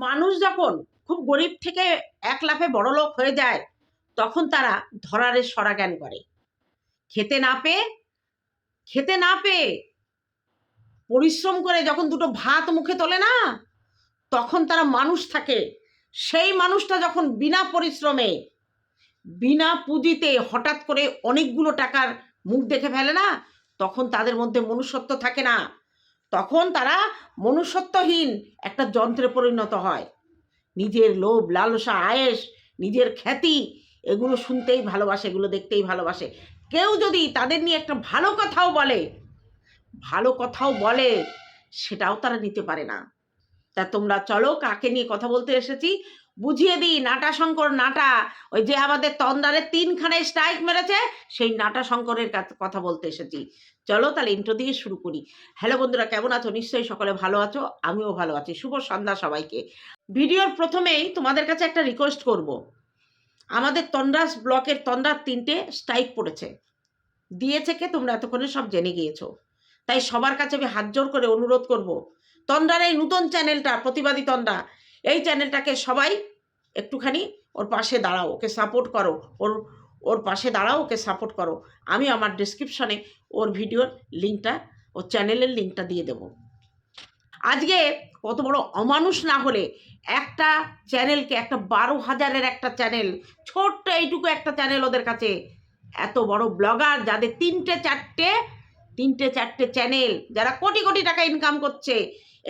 মানুষ যখন খুব গরিব থেকে এক লাফে বড়লোক হয়ে যায়, তখন তারা ধরারের সরাজ্ঞান করে। খেতে না পেয়ে, খেতে না পেয়ে পরিশ্রম করে যখন দুটো ভাত মুখে তোলে না, তখন তারা মানুষ থাকে। সেই মানুষটা যখন বিনা পরিশ্রমে, বিনা পুঁজিতে হঠাৎ করে অনেকগুলো টাকার মুখ দেখে ফেলে না, তখন তাদের মধ্যে মনুষ্যত্ব থাকে না। তখন তারা মনুষ্যত্বহীন একটা যন্ত্রে পরিণত হয়। নিজের লোভ, লালসা, আয়েস, নিজের খ্যাতি, এগুলো শুনতেই ভালোবাসে, এগুলো দেখতেই ভালোবাসে। কেউ যদি তাদের নিয়ে একটা ভালো কথাও বলে, ভালো কথাও বলে, সেটাও তারা নিতে পারে না। তা তোমরা চলো কাকে নিয়ে কথা বলতে এসেছি? বুঝিয়ে দিই, নাটা শঙ্কর নাটা। ওই যে আমাদের তন্দারে তিনখানে স্ট্রাইক মেরেছে, সেই নাটা শঙ্করের কথা বলতে এসেছি। চলো তাহলে ইন্ট্রো দিয়ে শুরু করি। হ্যালো বন্ধুরা, কেমন আছো? নিশ্চয়ই সকলে ভালো আছো, আমিও ভালো আছি। শুভ সন্ধ্যা সবাইকে। ভিডিওর প্রথমেই তোমাদের কাছে একটা রিকোয়েস্ট করব। আমাদের তন্দ্রাস ব্লকের তন্দ্রার তিনটে স্ট্রাইক পড়েছে। দিয়েছে কে? তোমরা এতক্ষণে সব জেনে গিয়েছো। তাই সবার কাছে আমি হাত জোর করে অনুরোধ করব, তন্দ্রার এই নূতন চ্যানেলটা প্রতিবাদী তন্দ্রা, এই চ্যানেলটাকে সবাই একটুখানি ওর পাশে দাঁড়াও, ওকে সাপোর্ট করো। ওর ওর পাশে দাঁড়াও, ওকে সাপোর্ট করো। আমি আমার ডিসক্রিপশনে ওর ভিডিওর লিঙ্কটা ওর চ্যানেলের লিঙ্কটা দিয়ে দেবো। আজকে কত বড় অমানুষ না হলে একটা চ্যানেলকে একটা বারো হাজারের একটা চ্যানেল ছোট্ট এইটুকু একটা চ্যানেল ওদের কাছে। এত বড় ব্লগার যাদের তিনটে চারটে তিনটে চারটে চ্যানেল যারা কোটি কোটি টাকা ইনকাম করছে,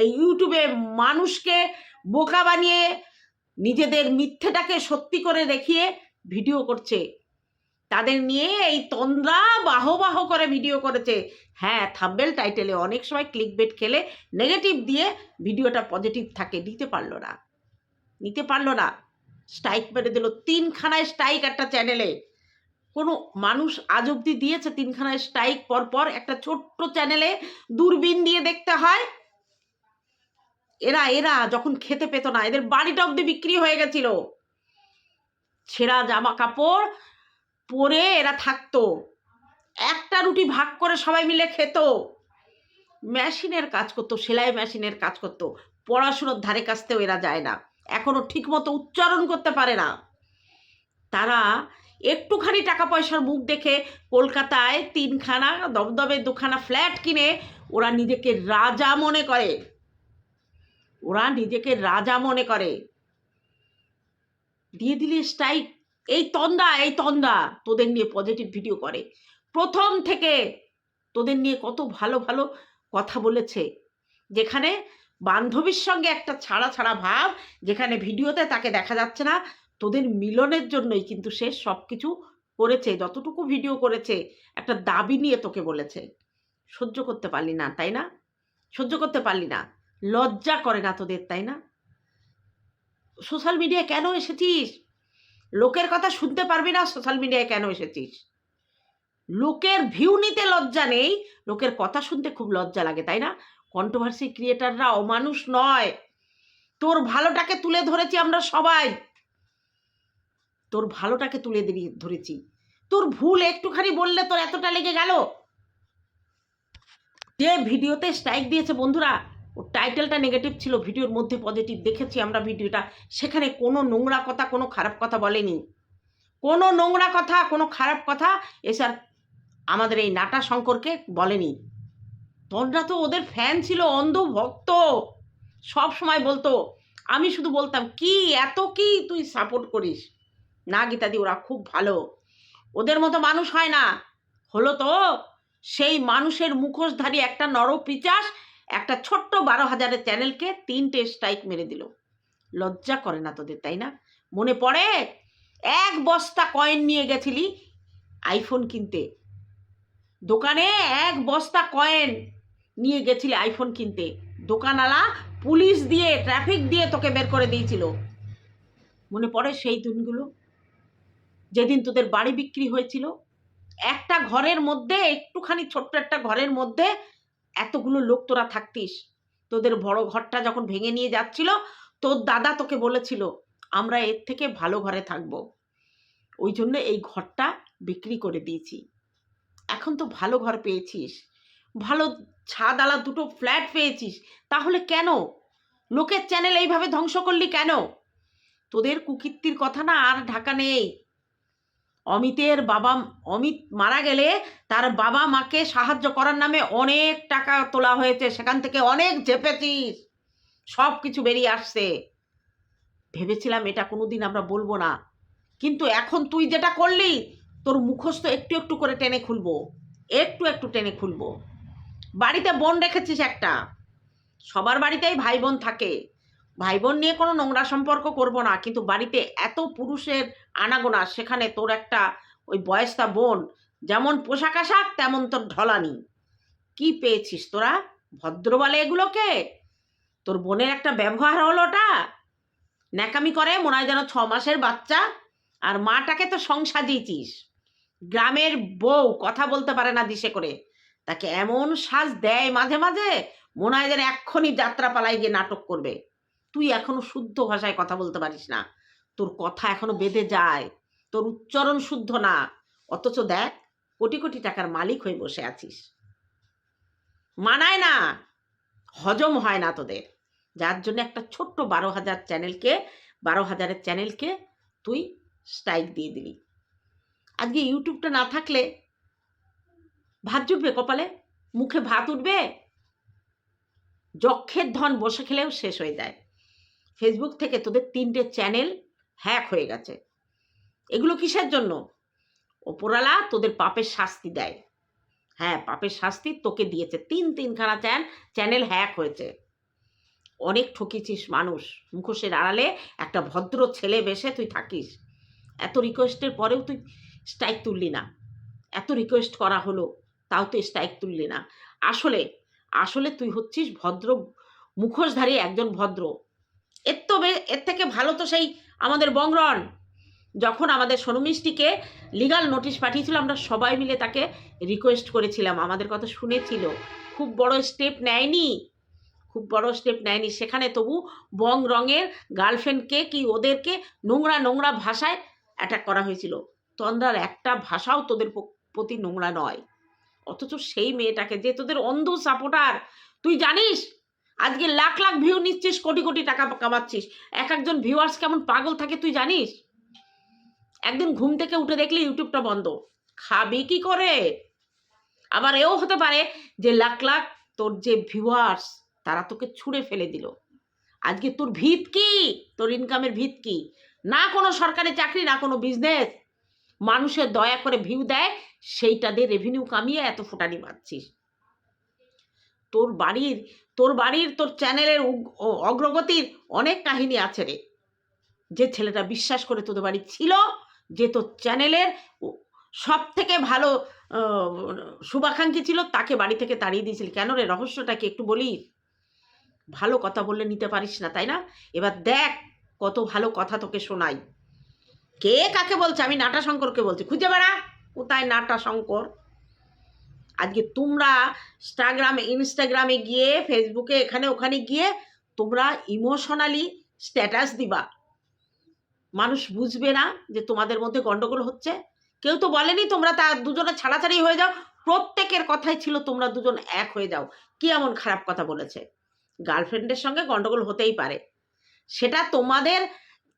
এই ইউটিউবে মানুষকে বোকা বানিয়ে নিজেদের মিথ্যেটাকে সত্যি করে দেখিয়ে ভিডিও করছে। তাদের নিয়ে এই তন্দ্রা বাহ বাহ করে ভিডিও করেছে। হ্যাঁ থাম্বেল টাইটেলে অনেক সময় ক্লিক বেট খেলে নেগেটিভ দিয়ে ভিডিওটা পজিটিভ থাকে। নিতে পারল না। নিতে পারল না। স্ট্রাইক মেরে দিল। তিনখানায় স্ট্রাইক একটা চ্যানেলে কোনো মানুষ আজ অব্দি দিয়েছে তিনখানায় স্ট্রাইক পর পর একটা ছোট্ট চ্যানেলে দূরবীন দিয়ে দেখতে হয়। এরা এরা যখন খেতে পেত না, এদের বাড়িটা অব্দি বিক্রি হয়ে গেছিল। ছেঁড়া জামা কাপড় পরে এরা থাকতো। একটা রুটি ভাগ করে সবাই মিলে খেত। মেশিনের কাজ করতো, সেলাই মেশিনের কাজ করতো। পড়াশুনোর ধারে কাছতেও এরা যায় না। এখনও ঠিকমতো উচ্চারণ করতে পারে না। তারা একটুখানি টাকা পয়সার মুখ দেখে কলকাতায় তিনখানা দমদমে দুখানা ফ্ল্যাট কিনে ওরা নিজেকে রাজা মনে করে। ওরা নিজেকে রাজা মনে করে। দিয়ে দিলে স্ট্রাইক এই তন্দা এই তন্দা তোদের নিয়ে পজিটিভ ভিডিও করে। প্রথম থেকে তোদের নিয়ে কত ভালো ভালো কথা বলেছে। যেখানে বান্ধবীর সঙ্গে একটা ছাড়া ছাড়া ভাব, যেখানে ভিডিওতে তাকে দেখা যাচ্ছে না, তোদের মিলনের জন্যই কিন্তু সে সব কিছু করেছে, যতটুকু ভিডিও করেছে, একটা দাবি নিয়ে তোকে বলেছে। সহ্য করতে পারলি না, তাই না? সহ্য করতে পারলি না। লজ্জা করে না তোদের, তাই না? সোশ্যাল মিডিয়ায় কেন এসেছিস? লোকের কথা শুনতে পারবি না সোশ্যাল মিডিয়ায় কেন এসেছিস? লোকের ভিউ নিতে লজ্জা নেই, লোকের কথা শুনতে খুব লজ্জা লাগে, তাই না? কন্ট্রোভার্সি ক্রিয়েটাররা অমানুষ নয়। তোর ভালোটাকে তুলে ধরেছি আমরা সবাই। তোর ভালোটাকে তুলে ধরেছি। তোর ভুল একটুখানি বললে তোর এতটা লেগে গেল। যে ভিডিওতে স্ট্রাইক দিয়েছে, বন্ধুরা ওর টাইটেলটা নেগেটিভ ছিল, ভিডিওর মধ্যে পজিটিভ দেখেছি আমরা ভিডিওটা, সেখানে কোনো নোংরা কথা, কোনো খারাপ কথা বলেনি। কোনো নোংরা কথা, কোনো খারাপ কথা এসার আমাদের এই নাটা শঙ্করকে বলেনি। তন্দ্রা তো ওদের ফ্যান ছিল অন্ধ ভক্ত সব সময় বলতো, আমি শুধু বলতাম, কি, এত কি তুই সাপোর্ট করিস? না গীতাদি ওরা খুব ভালো। ওদের মতো মানুষ হয় না। হলো তো, সেই মানুষের মুখোশধারী একটা নরপিচাস একটা ছোট্ট বারো হাজারের চ্যানেলকে তিনটে স্ট্রাইক মেরে দিল। লজ্জা করে না তোদের, তাই না? মনে পড়ে? এক বস্তা কয়েন নিয়ে গেছিলি আইফোন কিনতে। দোকানে এক বস্তা কয়েন নিয়ে গেছিলি আইফোন কিনতে। দোকানওয়ালা পুলিশ দিয়ে ট্রাফিক দিয়ে তোকে বের করে দিয়েছিল। মনে পড়ে সেই দিনগুলো? যেদিন তোদের বাড়ি বিক্রি হয়েছিল। একটা ঘরের মধ্যে, একটুখানি ছোট্ট একটা ঘরের মধ্যে এতগুলো লোক তোরা থাকতিস। তোদের বড় ঘরটা যখন ভেঙে নিয়ে যাচ্ছিল, তোর দাদা তোকে বলেছিল, আমরা এর থেকে ভালো ঘরে থাকব। ওই জন্য এই ঘরটা বিক্রি করে দিয়েছি। এখন তো ভালো ঘর পেয়েছিস। ভালো ছাদ আলা দুটো ফ্ল্যাট পেয়েছিস। তাহলে কেন? লোকের চ্যানেল এইভাবে ধ্বংস করলি কেন? তোদের কুকীর্তির কথা না আর ঢাকা নেই। অমিতের বাবা অমিত মারা গেলে তার বাবা মাকে সাহায্য করার নামে অনেক টাকা তোলা হয়েছে। সেখান থেকে অনেক চেপেছিস সব কিছু বেরিয়ে আসছে। ভেবেছিলাম এটা কোনোদিন আমরা বলব না। কিন্তু এখন তুই যেটা করলি, তোর মুখস্থ একটু একটু করে টেনে খুলবো। একটু একটু টেনে খুলবো। বাড়িতে বোন রেখেছিস একটা। সবার বাড়িতেই ভাই বোন থাকে। ভাই বোন নিয়ে কোনো নোংরা সম্পর্ক করব না, কিন্তু বাড়িতে এত পুরুষের আনাগোনা, সেখানে তোর একটা ওই বয়সটা বোন, যেমন পোশাক আশাক, তেমন তোর ঢলানি। কি পেয়েছিস তোরা? ভদ্র বলে এগুলোকে? তোর বোনের একটা ব্যবহার হলো ওটা? ন্যাকামি করে, মনে হয় যেন ছ মাসের বাচ্চা, আর মাটাকে তো সংসার দিয়েছিস গ্রামের বউ কথা বলতে পারে না দিশে করে। তাকে এমন সাজ দেয় মাঝে মাঝে, মনে হয় যেন এক্ষুনি যাত্রা পালায় গিয়ে নাটক করবে। তুই এখনও শুদ্ধ ভাষায় কথা বলতে পারিস না। তোর কথা এখনও বেঁধে যায়। তোর উচ্চারণ শুদ্ধ না। অথচ দেখ, কোটি কোটি টাকার মালিক হয়ে বসে আছিস। মানায় না। হজম হয় না তোদের। যার জন্য একটা ছোট্ট বারো হাজার চ্যানেলকে, বারো হাজারের চ্যানেলকে তুই স্ট্রাইক দিয়ে দিলি। আজকে ইউটিউবটা না থাকলে ভাত জুটবে কপালে? মুখে ভাত উঠবে? যক্ষের ধন বসে খেলেও শেষ হয়ে যায়। ফেসবুক থেকে তোদের তিনটে চ্যানেল হ্যাক হয়ে গেছে। এগুলো কিসের জন্য? ওপরালা তোদের পাপের শাস্তি দেয়। হ্যাঁ পাপের শাস্তি তোকে দিয়েছে। তিন তিনখানা চ্যান চ্যানেল হ্যাক হয়েছে। অনেক ঠকিছিস মানুষ। মুখোশের আড়ালে একটা ভদ্র ছেলে বেশে তুই থাকিস। এত রিকোয়েস্টের পরেও তুই স্ট্রাইক তুললি না। এত রিকোয়েস্ট করা হলো, তাও তুই স্ট্রাইক তুললি না। আসলে আসলে তুই হচ্ছিস ভদ্র মুখোশধারী একজন ভদ্র। এর তো এর থেকে ভালো তো সেই আমাদের বংরন। যখন আমাদের সোনমিষ্টিকে লিগাল নোটিশ পাঠিয়েছিল, আমরা সবাই মিলে তাকে রিকোয়েস্ট করেছিলাম। আমাদের কথা শুনেছিল। খুব বড় স্টেপ নেয়নি। খুব বড় স্টেপ নেয়নি। সেখানে তবু বং রঙের গার্লফ্রেন্ডকে কি ওদেরকে নোংরা নোংরা ভাষায় অ্যাটাক করা হয়েছিল। তন্দ্রার একটা ভাষাও তোদের প্রতি নোংরা নয়। অথচ সেই মেয়েটাকে যে তোদের অন্ধ সাপোর্টার তুই জানিস আজকে লাখ লাখ ভিউ নিচ্ছিস, কোটি কোটি টাকা কামাচ্ছিস। এক একজন ভিউয়ার্স কেমন পাগল থাকে তুই জানিস? একদিন ঘুম থেকে উঠে দেখলি ইউটিউবটা বন্ধ। খাবি কি করে? আবার এও হতে পারে যে লাখ লাখ তোর যে ভিউয়ার্স তারা তোকে ছুঁড়ে ফেলে দিল। আজকে তোর ভিত কি? তোর ইনকামের ভিত কি? না কোনো সরকারি চাকরি, না কোনো বিজনেস মানুষের দয়া করে ভিউ দেয়, সেইটা দিয়ে রেভিনিউ কামিয়ে এত ফোটানি পাচ্ছিস তোর বাড়ির তোর বাড়ির, তোর চ্যানেলের অগ্রগতির অনেক কাহিনী আছে রে। যে ছেলেটা বিশ্বাস করে তোদের বাড়ি ছিল, যে তোর চ্যানেলের সব থেকে ভালো শুভাকাঙ্ক্ষী ছিল, তাকে বাড়ি থেকে তাড়িয়ে দিয়েছিলি। কেন রে? রহস্যটা কি একটু বলি ভালো কথা বললে নিতে পারিস না, তাই না? এবার দেখ কত ভালো কথা তোকে শোনাই। কে কাকে বলছে? আমি নাটা শঙ্করকে বলছি। খুঁজে বেড়া। কোথায় নাটা শঙ্কর আজকে তোমরা ইনস্টাগ্রামে ইনস্টাগ্রামে গিয়ে ফেসবুকে এখানে, ওখানে গিয়ে তোমরা ইমোশনালি স্ট্যাটাস দিবা। মানুষ বুঝবে না যে তোমাদের মধ্যে গন্ডগোল হচ্ছে। কেউ তো বলেনি তোমরা তা দুজনে ছাড়াছাড়ি হয়ে যাও। প্রত্যেকের কথাই ছিল, তোমরা দুজন এক হয়ে যাও। কি এমন খারাপ কথা বলেছে? গার্লফ্রেন্ডের সঙ্গে গন্ডগোল হতেই পারে। সেটা তোমাদের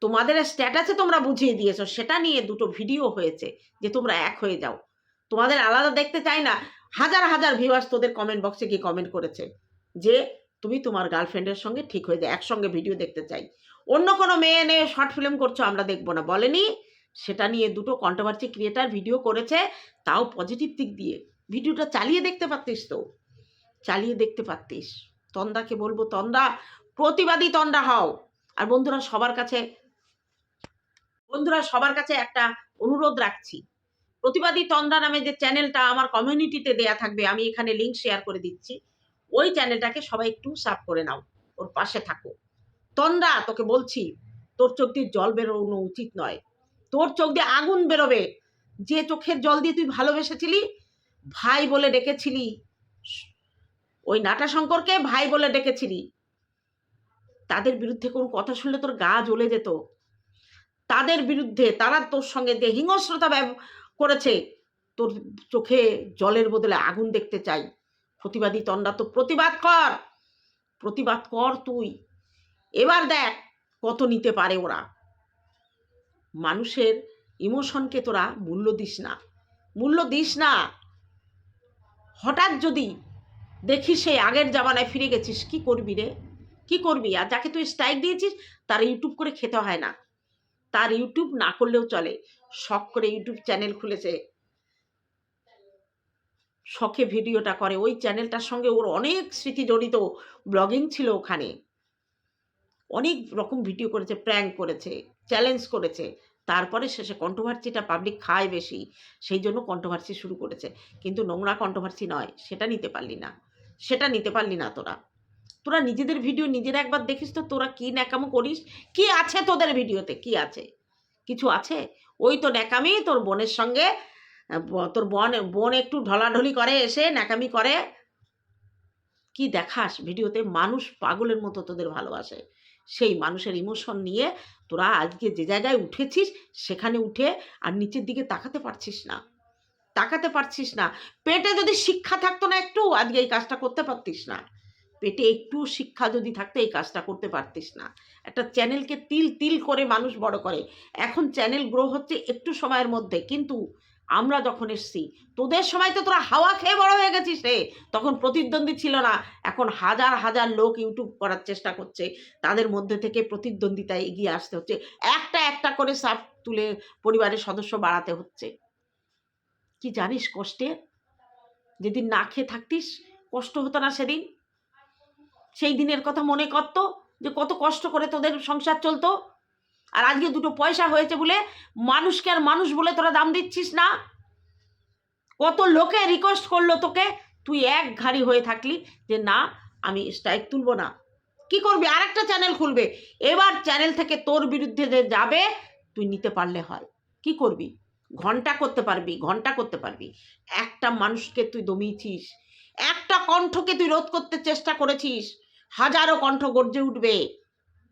তোমাদের স্ট্যাটাসে তোমরা বুঝিয়ে দিয়েছ। সেটা নিয়ে দুটো ভিডিও হয়েছে যে তোমরা এক হয়ে যাও। তোমাদের আলাদা দেখতে চাই না। হাজার হাজার ভিউয়ার্স তোদের কমেন্ট বক্সে গিয়ে কমেন্ট করেছে যে, তুমি তোমার গার্লফ্রেন্ডের সঙ্গে ঠিক হয়ে যায় একসঙ্গে ভিডিও দেখতে চাই। অন্য কোনো মেয়ে নিয়ে শর্ট ফিল্ম করছ, আমরা দেখব না। বলেনি। সেটা নিয়ে দুটো কন্ট্রোভার্সি ক্রিয়েটার ভিডিও করেছে, তাও পজিটিভ দিক দিয়ে। ভিডিওটা চালিয়ে দেখতে পারতিস তো। চালিয়ে দেখতে পারতিস। তন্দাকে বলব, তন্দা, প্রতিবাদী তন্দা হও। আর বন্ধুরা, সবার কাছে, বন্ধুরা, সবার কাছে একটা অনুরোধ রাখছি। প্রতিবাদী তন্দ্রা নামে যে চ্যানেলটা আমার কমিউনিটিতে দেয়া থাকবে, আমি এখানে লিংক শেয়ার করে দিচ্ছি। ওই চ্যানেলটাকে সবাই একটু সাব করে নাও, ওর পাশে থাকো। তন্দ্রা, তোকে বলছি, তোর চোখ দিয়ে জল বেরোনো উচিত নয়। তোর চোখ দিয়ে আগুন বেরোবে। যে চোখের জল দিয়ে তুই ভালোবেসেছিলি, ভাই বলে ডেকেছিলি। ওই নাটা শঙ্করকে ভাই বলে ডেকেছিলি। তাদের বিরুদ্ধে কোনো কথা শুনলে তোর গা জ্বলে যেত। তাদের বিরুদ্ধে, তারা তোর সঙ্গে যে হিংস্রতা করেছে। তোর চোখে জলের বদলে আগুন দেখতে চাই। প্রতিবাদী তন্ডা, তো প্রতিবাদ কর। প্রতিবাদ কর তুই। এবার দেখ কত নিতে পারে ওরা। মানুষের ইমোশনকে তোরা মূল্য দিস না। মূল্য দিস না। হঠাৎ যদি দেখিস সেই আগের জামানায় ফিরে গেছিস, কি করবি রে? কি করবি? আর যাকে তুই স্ট্রাইক দিয়েছিস, তার ইউটিউব করে খেতে হয় না। তার ইউটিউব না করলেও চলে। শখ করে ইউটিউব চ্যানেল খুলেছে। শখে ভিডিওটা করে। ওই চ্যানেলটার সঙ্গে ওর অনেক স্মৃতি জড়িত। ব্লগিং ছিল ওখানে। অনেক রকম ভিডিও করেছে প্র্যাঙ্ক করেছে চ্যালেঞ্জ করেছে। তারপরে শেষে কন্ট্রোভার্সিটা পাবলিক খায় বেশি। সেই জন্য কন্ট্রোভার্সি শুরু করেছে। কিন্তু নোংরা কন্ট্রোভার্সি নয়, সেটা নিতে পারলি না। সেটা নিতে পারলি না তোরা। তোরা নিজেদের ভিডিও নিজেরা একবার দেখিস তো তোরা কি ন্যাকামো করিস? কি আছে তোদের ভিডিওতে কি আছে? কিছু আছে? ওই তো ন্যাকামি, তোর বোনের সঙ্গে তোর বোন বোন একটু ঢলাঢলি করে এসে ন্যাকামি করে। কি দেখাস? ভিডিওতে মানুষ পাগলের মতো তোদের ভালোবাসে। সেই মানুষের ইমোশন নিয়ে তোরা আজকে যে জায়গায় উঠেছিস, সেখানে উঠে আর নিচের দিকে তাকাতে পারছিস না। তাকাতে পারছিস না। পেটে যদি শিক্ষা থাকতো না একটু, আজকে এই কাজটা করতে পারতিস না। পেটে একটু শিক্ষা যদি থাকতো, এই কাজটা করতে পারতিস না। একটা চ্যানেলকে তিল তিল করে মানুষ বড় করে। এখন চ্যানেল গ্রো হচ্ছে একটু সময়ের মধ্যে। কিন্তু আমরা যখন এসছি, তোদের সময় তো তোরা হাওয়া খেয়ে বড় হয়ে গেছিস রে। তখন প্রতিদ্বন্দ্বী ছিল না। এখন হাজার হাজার লোক ইউটিউব করার চেষ্টা করছে। তাদের মধ্যে থেকে প্রতিদ্বন্দ্বিতায় এগিয়ে আসতে হচ্ছে। একটা একটা করে সাপ তুলে পরিবারের সদস্য বাড়াতে হচ্ছে। কি জানিস কষ্টে যেদিন না খেয়ে থাকতিস, কষ্ট হতো না সেদিন। সেই দিনের কথা মনে করতো যে কত কষ্ট করে তোদের সংসার চলতো। আর আজকে দুটো পয়সা হয়েছে বলে মানুষকে আর মানুষ বলে তোরা দাম দিচ্ছিস না। কত লোকে রিকোয়েস্ট করল তোকে, তুই এক ঘাড়ি হয়ে থাকলি যে না, আমি স্ট্রাইক তুলবো না। কি করবি? আর একটা চ্যানেল খুলবে। এবার চ্যানেল থেকে তোর বিরুদ্ধে যে যাবে, তুই নিতে পারলে হয়। কি করবি? ঘণ্টা করতে পারবি, ঘণ্টা করতে পারবি। একটা মানুষকে তুই দমিয়েছিস। একটা কণ্ঠকে তুই রোধ করতে চেষ্টা করেছিস। হাজারো কণ্ঠ গর্জে উঠবে।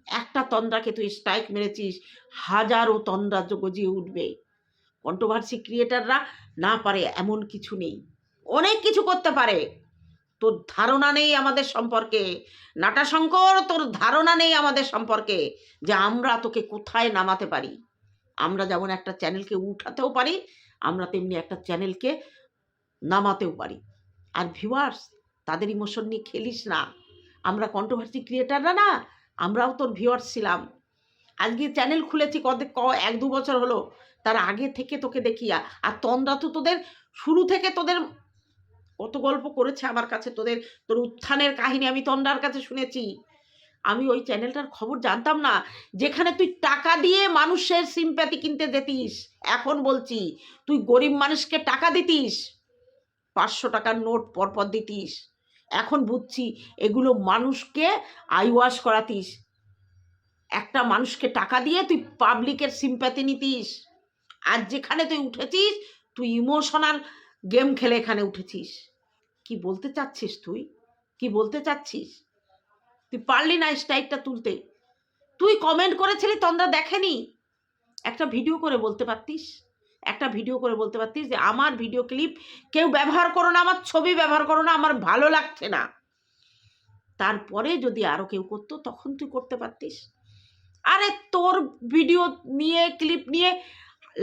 একটা তন্দ্রাকে তুই স্ট্রাইক মেরেছিস, হাজারো তন্দ্রা গজিয়ে উঠবে। কন্ট্রোভার্সি ক্রিয়েটাররা না পারে এমন কিছু নেই। অনেক কিছু করতে পারে। তোর ধারণা নেই আমাদের সম্পর্কে। নাটাশঙ্কর, তোর ধারণা নেই আমাদের সম্পর্কে যে আমরা তোকে কোথায় নামাতে পারি। আমরা যেমন একটা চ্যানেলকে উঠাতেও পারি, আমরা তেমনি একটা চ্যানেলকে নামাতেও পারি। আর ভিউয়ার্স তাদের ইমোশন নিয়ে খেলিস না। আমরা কন্ট্রোভার্সি ক্রিয়েটাররা না, আমরাও তোর ভিউয়ার্স ছিলাম। আজকে চ্যানেল খুলেছি কত ক- এক দু বছর হলো, তার আগে থেকে তোকে দেখিয়া আর তন্দ্রা তো তোদের শুরু থেকে তোদের কত গল্প করেছে আমার কাছে, তোদের, তোর উত্থানের কাহিনী আমি তন্দ্রার কাছে শুনেছি। আমি ওই চ্যানেলটার খবর জানতাম না, যেখানে তুই টাকা দিয়ে মানুষের সিম্প্যাথি কিনতে দিতিস এখন বলছি, তুই গরিব মানুষকে টাকা দিতিস, পাঁচশো টাকার নোট পরপর দিতিস। এখন বুঝছি এগুলো মানুষকে আইওয়াশ করাতিস। একটা মানুষকে টাকা দিয়ে তুই পাবলিকের সিম্প্যাথি নিতিস। আর যেখানে তুই উঠেছিস, তুই ইমোশনাল গেম খেলে এখানে উঠেছিস। কি বলতে চাচ্ছিস তুই? কি বলতে চাচ্ছিস? তুই পারলি না স্ট্রাইকটা তুলতে। তুই কমেন্ট করেছিলি, তন্দ্রা দেখেনি। একটা ভিডিও করে বলতে পারতিস? একটা ভিডিও করে বলতে পারতিস যে, আমার ভিডিও ক্লিপ কেউ ব্যবহার করো না, আমার ছবি ব্যবহার করো না, আমার ভালো লাগছে না। তারপরে যদি আরও কেউ করতো, তখন তুই করতে পারতিস। আরে তোর ভিডিও নিয়ে ক্লিপ নিয়ে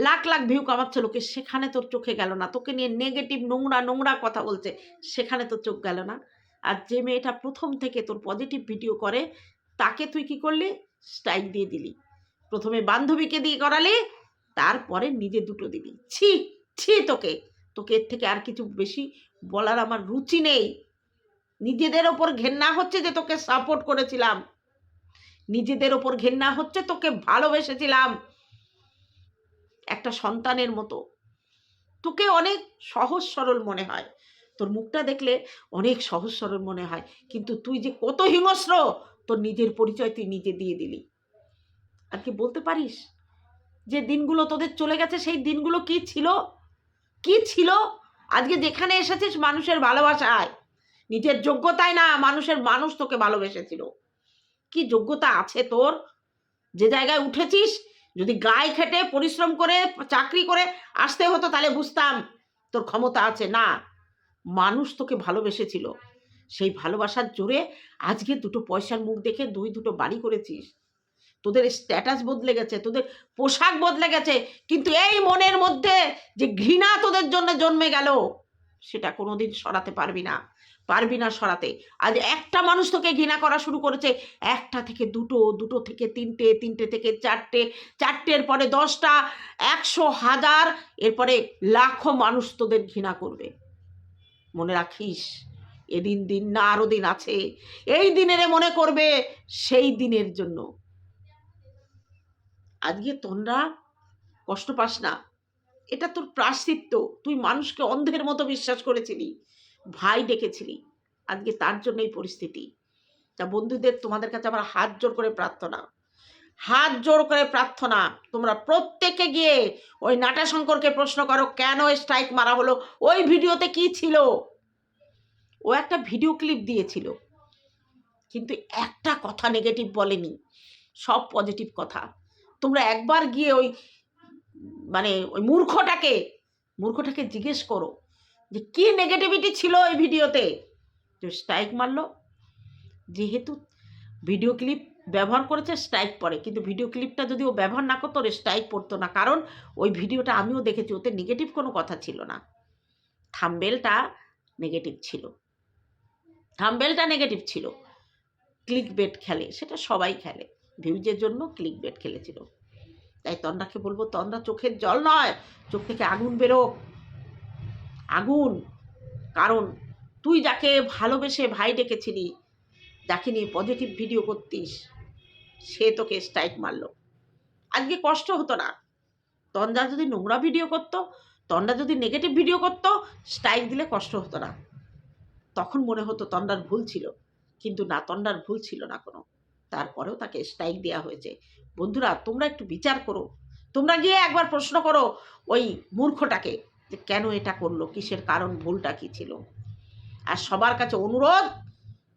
লাখ লাখ ভিউ কামাচ্ছে লোকে, সেখানে তোর চোখে গেল না। তোকে নিয়ে নেগেটিভ নোংরা নোংরা কথা বলছে, সেখানে তোর চোখ গেল না। আর যে মেয়েটা প্রথম থেকে তোর পজিটিভ ভিডিও করে, তাকে তুই কি করলি? স্ট্রাইক দিয়ে দিলি। প্রথমে বান্ধবীকে দিয়ে করালি তারপরে নিজে দুটো দিবি। ছি ছি তোকে। তোকে এর থেকে আর কিছু বেশি বলার আমার রুচি নেই। নিজেদের ওপর ঘেন্না হচ্ছে যে তোকে সাপোর্ট করেছিলাম। নিজেদের ওপর ঘেন্না হচ্ছে তোকে ভালোবেসেছিলাম। একটা সন্তানের মতো। তোকে অনেক সহজ সরল মনে হয়। তোর মুখটা দেখলে অনেক সহজ সরল মনে হয়। কিন্তু তুই যে কত হিংস্র, তোর নিজের পরিচয় তুই নিজে দিয়ে দিলি। আর কি বলতে পারিস? যে দিনগুলো তোদের চলে গেছে, সেই দিনগুলো কি ছিল? কি ছিল? আজকে যেখানে এসেছিস, মানুষের ভালোবাসায়। নিজের যোগ্যতায় না, মানুষের মানুষ তোকে ভালোবেসেছিল। কি যোগ্যতা আছে তোর? যে জায়গায় উঠেছিস, যদি গায়ে খেটে, পরিশ্রম করে, চাকরি করে আসতে হতো, তাহলে বুঝতাম তোর ক্ষমতা আছে। না, মানুষ তোকে ভালোবেসেছিল। সেই ভালোবাসার জোরে আজকে দুটো পয়সার মুখ দেখে দুই, দুটো বাড়ি করেছিস। তোদের স্ট্যাটাস বদলে গেছে, তোদের পোশাক বদলে গেছে, কিন্তু এই মনের মধ্যে যে ঘৃণা তোদের জন্য জন্মে গেল, সেটা কোনোদিন সরাতে পারবি না পারবি না সরাতে। আজ একটা মানুষ তোকে ঘৃণা করা শুরু করেছে, একটা থেকে দুটো দুটো থেকে তিনটে তিনটে থেকে চারটে, চারটের পরে দশটা, একশো হাজার, এরপরে লাখো মানুষ তোদের ঘৃণা করবে। মনে রাখিস, এদিন দিন না আরও দিন আছে, এই দিনেরে মনে করবে, সেই দিনের জন্য। আজকে তোমরা কষ্ট পাস না। এটা তোর প্রাশ্চিত্য তুই মানুষকে অন্ধের মতো বিশ্বাস করেছিলি ভাই ডেকেছিলি। আজকে তার জন্য এই পরিস্থিতি। তা বন্ধুদের, তোমাদের কাছে আমার হাত জোর করে প্রার্থনা। হাত জোর করে প্রার্থনা। তোমরা প্রত্যেকে গিয়ে ওই নাটা শঙ্করকে প্রশ্ন করো, কেন স্ট্রাইক মারা হলো? ওই ভিডিওতে কি ছিল? ও একটা ভিডিও ক্লিপ দিয়েছিল। কিন্তু একটা কথা নেগেটিভ বলেনি। সব পজিটিভ কথা। তোমরা একবার গিয়ে ওই মানে ওই মূর্খটাকে মূর্খটাকে জিজ্ঞেস করো যে কি নেগেটিভিটি ছিল ওই ভিডিওতে? তো স্ট্রাইক মারলো। যেহেতু ভিডিও ক্লিপ ব্যবহার করেছে স্ট্রাইক পড়ে কিন্তু ভিডিও ক্লিপটা যদি ও ব্যবহার না করতো, ওর স্ট্রাইক পড়তো না। কারণ ওই ভিডিওটা আমিও দেখেছি, ওতে নেগেটিভ কোনো কথা ছিল না। থাম্বেলটা নেগেটিভ ছিল। থাম্বেলটা নেগেটিভ ছিল। ক্লিক বেট খেলে, সেটা সবাই খেলে। ভিউজের জন্য ক্লিক বেট খেলেছিল। তাই তন্দ্রাকে বলব, তন্দ্রা চোখের জল নয়, চোখ থেকে আগুন বেরো আগুন, কারণ তুই যাকে ভালোবেসে ভাই ডেকেছিলি, যাকে নিয়ে পজিটিভ ভিডিও করতিস, সে তোকে স্ট্রাইক মারল। আজকে কষ্ট হতো না। তন্দ্রা যদি নোংরা ভিডিও করতো, তন্দ্রা যদি নেগেটিভ ভিডিও করতো স্ট্রাইক দিলে কষ্ট হতো না। তখন মনে হতো তন্ডার ভুল ছিল, কিন্তু না তন্ডার ভুল ছিল না কোনো। তারপরেও তাকে স্ট্রাইক দেওয়া হয়েছে। বন্ধুরা, তোমরা একটু বিচার করো। তোমরা গিয়ে একবার প্রশ্ন করো ওই মূর্খটাকে যে কেন এটা করল, কিসের কারণ, ভুলটা কী ছিল? আর সবার কাছে অনুরোধ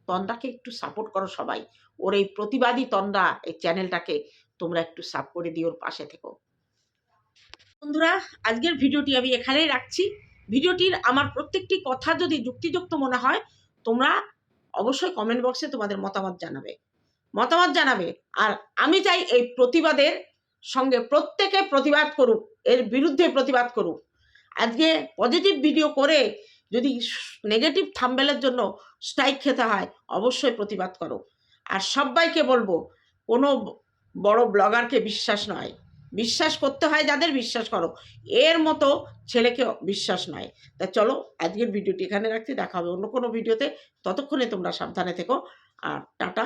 তন্দাকে একটু সাপোর্ট করো সবাই। ওর এই প্রতিবাদী তন্দা এই চ্যানেলটাকে তোমরা একটু সাপ করে দিও ওর পাশে থেকো। বন্ধুরা, আজকের ভিডিওটি আমি এখানেই রাখছি। ভিডিওটির আমার প্রত্যেকটি কথা যদি যুক্তিযুক্ত মনে হয়, তোমরা অবশ্যই কমেন্ট বক্সে তোমাদের মতামত জানাবে। মতামত জানাবে। আর আমি চাই এই প্রতিবাদের সঙ্গে প্রত্যেকে প্রতিবাদ করুক, এর বিরুদ্ধে প্রতিবাদ করুক। আজকে পজিটিভ ভিডিও করে যদি নেগেটিভ থাম্বেলের জন্য স্ট্রাইক খেতে হয়, অবশ্যই প্রতিবাদ করো। আর সবাইকে বলব, কোনো বড় ব্লগারকে বিশ্বাস নয়। বিশ্বাস করতে হয় যাদের, বিশ্বাস করো। এর মতো ছেলেকে বিশ্বাস নয়। তা চলো, আজকের ভিডিওটি এখানে রাখছি। দেখা হবে অন্য কোনো ভিডিওতে ততক্ষণে তোমরা সাবধানে থেকো। আর টাটা।